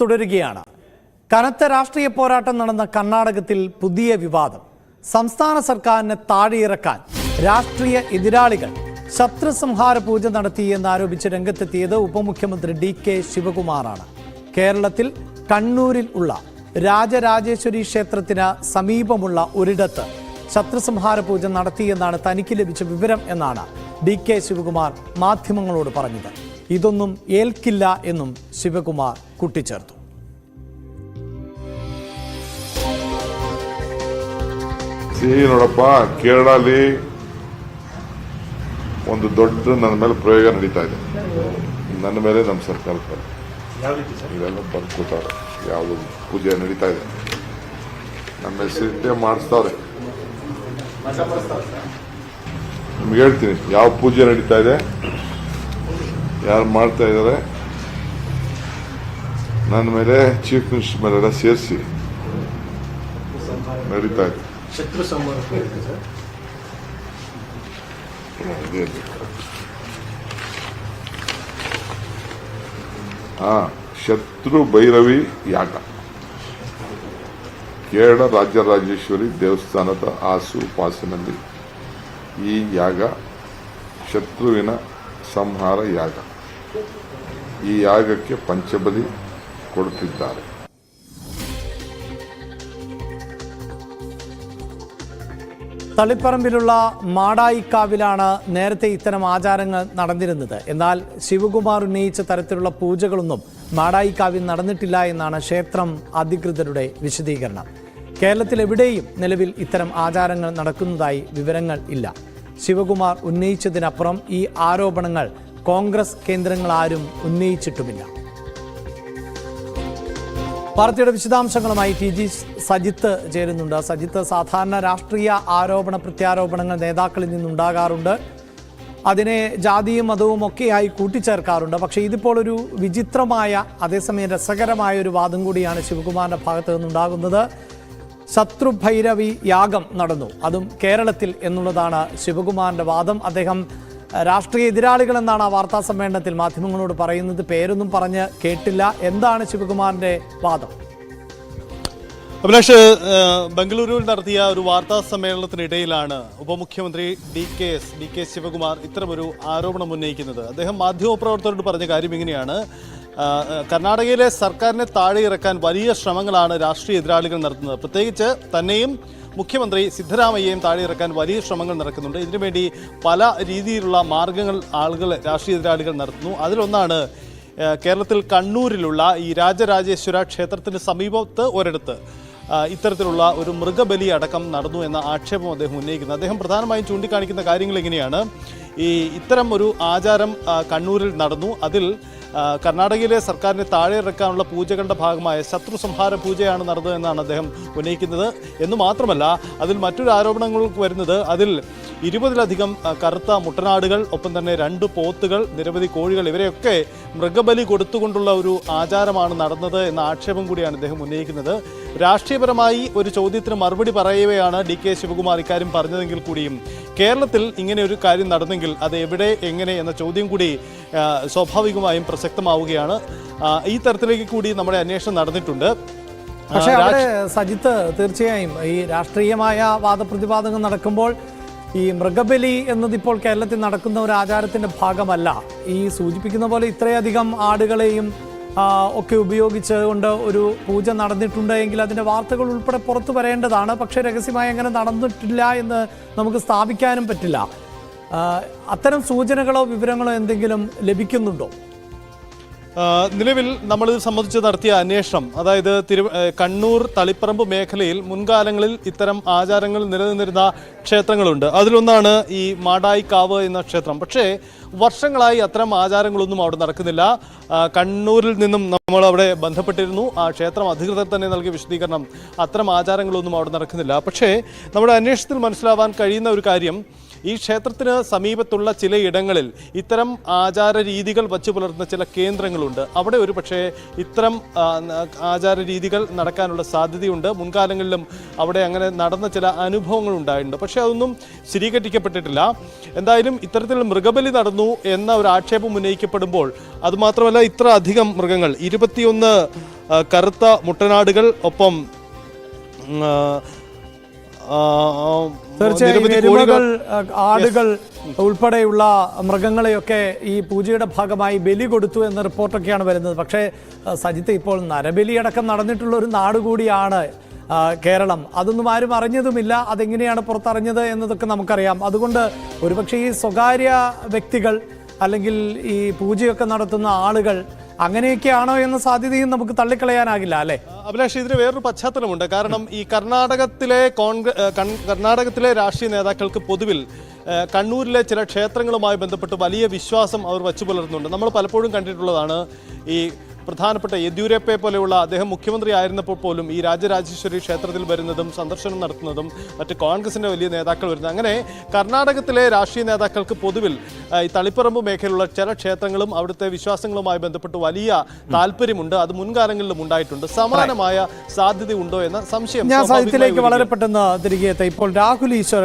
തുടരുകയാണ്. കനത്ത രാഷ്ട്രീയ പോരാട്ടം നടന്ന കർണാടകത്തിൽ പുതിയ വിവാദം. സംസ്ഥാന സർക്കാരിനെ താഴെയിറക്കാൻ രാഷ്ട്രീയ എതിരാളികൾ ശത്രുസംഹാര പൂജ നടത്തി എന്നാരോപിച്ച് രംഗത്തെത്തിയത് ഉപമുഖ്യമന്ത്രി ഡി കെ ശിവകുമാറാണ്. കേരളത്തിൽ കണ്ണൂരിൽ ഉള്ള രാജരാജേശ്വരി ക്ഷേത്രത്തിന് സമീപമുള്ള ഒരിടത്ത് ശത്രുസംഹാര പൂജ നടത്തിയെന്നാണ് തനിക്ക് ലഭിച്ച വിവരം എന്നാണ് ഡി കെ ശിവകുമാർ മാധ്യമങ്ങളോട് പറഞ്ഞത്. ഇതൊന്നും ഏൽക്കില്ല എന്നും ശിവകുമാർ കൂട്ടിച്ചേർത്തു ಸಿಹಿ ನೋಡಪ್ಪ ಕೇರಳಲ್ಲಿ ಒಂದು ದೊಡ್ಡ ನನ್ನ ಮೇಲೆ ಪ್ರಯೋಗ ನಡೀತಾ ಇದೆ ನನ್ನ ಮೇಲೆ ನಮ್ಮ ಸರ್ಕಾರ ಮೇಲೆ ಇವೆಲ್ಲ ಬರ್ಕೊತಾರೆ ಯಾವುದು ಪೂಜೆ ನಡೀತಾ ಇದೆ ನಮ್ಮ ಹೆಸರಿಟ್ಟೆ ಮಾಡಿಸ್ತಾವ್ರೆ ನಿಮ್ಗೆ ಹೇಳ್ತೀನಿ ಯಾವ ಪೂಜೆ ನಡೀತಾ ಇದೆ ಯಾರು ಮಾಡ್ತಾ ಇದ್ದಾರೆ? ನನ್ನ ಮೇಲೆ ಚೀಫ್ ಮಿನಿಸ್ಟರ್ ಮೇಲೆಲ್ಲ ಸೇರಿಸಿ. ನಡೀತಾ ಇದೆ. ಶತ್ರು. ಹಾ ಶತ್ರು ಭೈರವಿ ಯಾಗ. ಕೇರಳ ರಾಜರಾಜೇಶ್ವರಿ ದೇವಸ್ಥಾನದ ಆಸು ಪಾಸಿನಲ್ಲಿ ಈ ಯಾಗ ಶತ್ರುವಿನ ಸಂಹಾರ ಯಾಗ. ಈ ಯಾಗಕ್ಕೆ ಪಂಚಬಲಿ ಕೊಡುತ್ತಿದ್ದಾರೆ തളിപ്പറമ്പിലുള്ള മാടായിക്കാവിലാണ് നേരത്തെ ഇത്തരം ആചാരങ്ങൾ നടന്നിരുന്നത് എന്നാൽ ശിവകുമാർ ഉന്നയിച്ച തരത്തിലുള്ള പൂജകളൊന്നും മാടായിക്കാവിൽ നടന്നിട്ടില്ല എന്നാണ് ക്ഷേത്രം അധികൃതരുടെ വിശദീകരണം കേരളത്തിൽ എവിടെയും നിലവിൽ ഇത്തരം ആചാരങ്ങൾ നടക്കുന്നതായി വിവരങ്ങൾ ഇല്ല ശിവകുമാർ ഉന്നയിച്ചതിനപ്പുറം ഈ ആരോപണങ്ങൾ കോൺഗ്രസ് കേന്ദ്രങ്ങൾ ആരും ഉന്നയിച്ചിട്ടുമില്ല. പാർട്ടിയുടെ വിശദാംശങ്ങളുമായി ടി ജി സജിത്ത് ചേരുന്നുണ്ട്. സജിത്ത് സാധാരണ രാഷ്ട്രീയ ആരോപണ പ്രത്യാരോപണങ്ങൾ നേതാക്കളിൽ നിന്നുണ്ടാകാറുണ്ട്. അതിനെ ജാതിയും മതവും ഒക്കെയായി കൂട്ടിച്ചേർക്കാറുണ്ട്. പക്ഷേ ഇതിപ്പോൾ ഒരു വിചിത്രമായ അതേസമയം രസകരമായ ഒരു വാദം കൂടിയാണ് ശിവകുമാറിന്റെ ഭാഗത്തു നിന്നുണ്ടാകുന്നത്. ശത്രുഭൈരവി യാഗം നടന്നു. അതും കേരളത്തിൽ എന്നുള്ളതാണ് ശിവകുമാറിന്റെ വാദം. അദ്ദേഹം രാഷ്ട്രീയ എതിരാളികൾ എന്നാണ് ആ വാർത്താ സമ്മേളനത്തിൽ മാധ്യമങ്ങളോട് പറയുന്നത്. പേരൊന്നും പറഞ്ഞ് കേട്ടില്ല. എന്താണ് ശിവകുമാറിന്റെ വാദം? അഭിലാഷ് ബംഗളൂരുവിൽ നടത്തിയ ഒരു വാർത്താ സമ്മേളനത്തിനിടയിലാണ് ഉപമുഖ്യമന്ത്രി D K S D K Shivakumar ഇത്തരമൊരു ആരോപണം ഉന്നയിക്കുന്നത്. അദ്ദേഹം മാധ്യമപ്രവർത്തകരോട് പറഞ്ഞ കാര്യം ഇങ്ങനെയാണ്. കർണാടകയിലെ സർക്കാരിനെ താഴെ ഇറക്കാൻ വലിയ ശ്രമങ്ങളാണ് രാഷ്ട്രീയ എതിരാളികൾ നടത്തുന്നത്. പ്രത്യേകിച്ച് തന്നെയും മുഖ്യമന്ത്രി സിദ്ധരാമയ്യയും താഴെയിറക്കാൻ വലിയ ശ്രമങ്ങൾ നടക്കുന്നുണ്ട്. ഇതിനുവേണ്ടി പല രീതിയിലുള്ള മാർഗങ്ങൾ ആളുകൾ രാഷ്ട്രീയ എതിരാളികൾ നടത്തുന്നു. അതിലൊന്നാണ് കേരളത്തിൽ കണ്ണൂരിലുള്ള ഈ രാജരാജേശ്വര ക്ഷേത്രത്തിന് സമീപത്ത് ഒരിടത്ത് ഇത്തരത്തിലുള്ള ഒരു മൃഗബലി അടക്കം നടന്നു എന്ന ആക്ഷേപം അദ്ദേഹം ഉന്നയിക്കുന്നത് അദ്ദേഹം പ്രധാനമായും ചൂണ്ടിക്കാണിക്കുന്ന കാര്യങ്ങൾ എങ്ങനെയാണ് ഈ ഇത്തരം ഒരു ആചാരം കണ്ണൂരിൽ നടന്നു. അതിൽ കർണാടകയിലെ സർക്കാരിനെ താഴെ ഇറക്കാനുള്ള പൂജകളുടെ ഭാഗമായ ശത്രു സംഹാര പൂജയാണ് നടന്നതെന്നാണ് അദ്ദേഹം ഉന്നയിക്കുന്നത്. എന്ന് മാത്രമല്ല അതിൽ മറ്റൊരു ആരോപണങ്ങൾ വരുന്നത് അതിൽ ഇരുപതിലധികം കറുത്ത മുട്ടനാടുകൾ ഒപ്പം തന്നെ രണ്ട് പോത്തുകൾ നിരവധി കോഴികൾ ഇവരെയൊക്കെ മൃഗബലി കൊടുത്തുകൊണ്ടുള്ള ഒരു ആചാരമാണ് നടന്നത് എന്ന ആക്ഷേപം കൂടിയാണ് അദ്ദേഹം ഉന്നയിക്കുന്നത്. രാഷ്ട്രീയപരമായി ഒരു ചോദ്യത്തിന് മറുപടി പറയവെയാണ് ഡി കെ ശിവകുമാർ ഇക്കാര്യം പറഞ്ഞതെങ്കിൽ കൂടിയും. കേരളത്തിൽ ഇങ്ങനെ ഒരു കാര്യം നടന്നെങ്കിൽ അത് എവിടെ എങ്ങനെ എന്ന ചോദ്യം കൂടി സ്വാഭാവികമായും പ്രസക്തമാവുകയാണ്. ഈ തരത്തിലേക്ക് കൂടി നമ്മുടെ അന്വേഷണം നടന്നിട്ടുണ്ട്. പക്ഷേ അവിടെ സജിത്ത് തീർച്ചയായും ഈ രാഷ്ട്രീയമായ വാദപ്രതിവാദങ്ങൾ നടക്കുമ്പോൾ ഈ മൃഗബലി എന്നതിപ്പോൾ കേരളത്തിൽ നടക്കുന്ന ഒരു ആചാരത്തിന്റെ ഭാഗമല്ല. ഈ സൂചിപ്പിക്കുന്ന പോലെ ഇത്രയധികം ആടുകളെയും ഒക്കെ ഉപയോഗിച്ചുകൊണ്ട് ഒരു പൂജ നടന്നിട്ടുണ്ടെങ്കിൽ അതിന്റെ വാർത്തകൾ ഉൾപ്പെടെ പുറത്തു വരേണ്ടതാണ്. പക്ഷേ രഹസ്യമായി അങ്ങനെ നടന്നിട്ടില്ല എന്ന് നമുക്ക് സ്ഥാപിക്കാനും പറ്റില്ല. അത്തരം സൂചനകളോ വിവരങ്ങളോ എന്തെങ്കിലും ലഭിക്കുന്നുണ്ടോ? നിലവിൽ നമ്മൾ ഇത് സംബന്ധിച്ച് നടത്തിയ അന്വേഷണം അതായത് തിരു കണ്ണൂർ തളിപ്പറമ്പ് മേഖലയിൽ മുൻകാലങ്ങളിൽ ഇത്തരം ആചാരങ്ങൾ നിലനിന്നിരുന്ന ക്ഷേത്രങ്ങളുണ്ട്. അതിലൊന്നാണ് ഈ മാടായിക്കാവ് എന്ന ക്ഷേത്രം. പക്ഷേ വർഷങ്ങളായി അത്തരം ആചാരങ്ങളൊന്നും അവിടെ നടക്കുന്നില്ല. കണ്ണൂരിൽ നിന്നും നമ്മൾ അവിടെ ബന്ധപ്പെട്ടിരുന്നു. ആ ക്ഷേത്രം അധികൃതർ തന്നെ നൽകിയ വിശദീകരണം അത്തരം ആചാരങ്ങളൊന്നും അവിടെ നടക്കുന്നില്ല. പക്ഷേ നമ്മുടെ അന്വേഷണത്തിൽ മനസ്സിലാവാൻ കഴിയുന്ന ഒരു കാര്യം ഈ ക്ഷേത്രത്തിന് സമീപത്തുള്ള ചിലയിടങ്ങളിൽ ഇത്തരം ആചാര രീതികൾ വച്ചു പുലർത്തുന്ന ചില കേന്ദ്രങ്ങളുണ്ട്. അവിടെ ഒരു പക്ഷേ ഇത്തരം ആചാര രീതികൾ നടക്കാനുള്ള സാധ്യതയുണ്ട്. മുൻകാലങ്ങളിലും അവിടെ അങ്ങനെ നടന്ന ചില അനുഭവങ്ങൾ ഉണ്ടായിട്ടുണ്ട്. പക്ഷേ അതൊന്നും സ്ഥിരീകരിക്കപ്പെട്ടിട്ടില്ല. എന്തായാലും ഇത്തരത്തിൽ മൃഗബലി നടന്നു എന്ന ഒരു ആക്ഷേപം ഉന്നയിക്കപ്പെടുമ്പോൾ അതുമാത്രമല്ല ഇത്ര അധികം മൃഗങ്ങൾ ഇരുപത്തിയൊന്ന് കറുത്ത മുട്ടനാടുകൾ ഒപ്പം തീർച്ചയായും എരുമകൾ ആടുകൾ ഉൾപ്പെടെയുള്ള മൃഗങ്ങളെയൊക്കെ ഈ പൂജയുടെ ഭാഗമായി ബലി കൊടുത്തു എന്ന റിപ്പോർട്ടൊക്കെയാണ് വരുന്നത്. പക്ഷേ സജിത്ത് ഇപ്പോൾ നരബലിയടക്കം നടന്നിട്ടുള്ള ഒരു നാട് കൂടിയാണ് കേരളം. അതൊന്നും ആരും അറിഞ്ഞതുമില്ല. അതെങ്ങനെയാണ് പുറത്തറിഞ്ഞത് എന്നതൊക്കെ നമുക്കറിയാം. അതുകൊണ്ട് ഒരുപക്ഷെ ഈ സ്വകാര്യ വ്യക്തികൾ അല്ലെങ്കിൽ ഈ പൂജയൊക്കെ നടത്തുന്ന ആളുകൾ അങ്ങനെയൊക്കെയാണോ എന്ന സാധ്യതയും നമുക്ക് തള്ളിക്കളയാനാകില്ല അല്ലേ? അഭിലാഷ് ഇതിന് വേറൊരു പശ്ചാത്തലമുണ്ട്. കാരണം ഈ കർണാടകത്തിലെ കോൺഗ്രസ് കർണാടകത്തിലെ രാഷ്ട്രീയ നേതാക്കൾക്ക് പൊതുവിൽ കണ്ണൂരിലെ ചില ക്ഷേത്രങ്ങളുമായി ബന്ധപ്പെട്ട് വലിയ വിശ്വാസം അവർ വച്ചു പുലർത്തുന്നുണ്ട് നമ്മൾ പലപ്പോഴും കണ്ടിട്ടുള്ളതാണ് ഈ പ്രധാനപ്പെട്ട യെദ്യൂരപ്പയെ പോലെയുള്ള അദ്ദേഹം മുഖ്യമന്ത്രി ആയിരുന്നപ്പോൾ പോലും ഈ രാജരാജേശ്വരി ക്ഷേത്രത്തിൽ വരുന്നതും സന്ദർശനം നടത്തുന്നതും മറ്റ് കോൺഗ്രസിന്റെ വലിയ നേതാക്കൾ വരുന്നത്. അങ്ങനെ കർണാടകത്തിലെ രാഷ്ട്രീയ നേതാക്കൾക്ക് പൊതുവിൽ ഈ തളിപ്പറമ്പ് മേഖലയിലുള്ള ചില ക്ഷേത്രങ്ങളും അവിടുത്തെ വിശ്വാസങ്ങളുമായി ബന്ധപ്പെട്ട് വലിയ താല്പര്യമുണ്ട്. അത് മുൻകാലങ്ങളിലും ഉണ്ടായിട്ടുണ്ട്. സമാനമായ സാധ്യത ഉണ്ടോ എന്ന സംശയം ഞാൻ സാഹിത്യത്തിലേക്ക്. വളരെ പെട്ടെന്ന് തിരികെ ഇപ്പോൾ രാഹുൽ ഈശ്വർ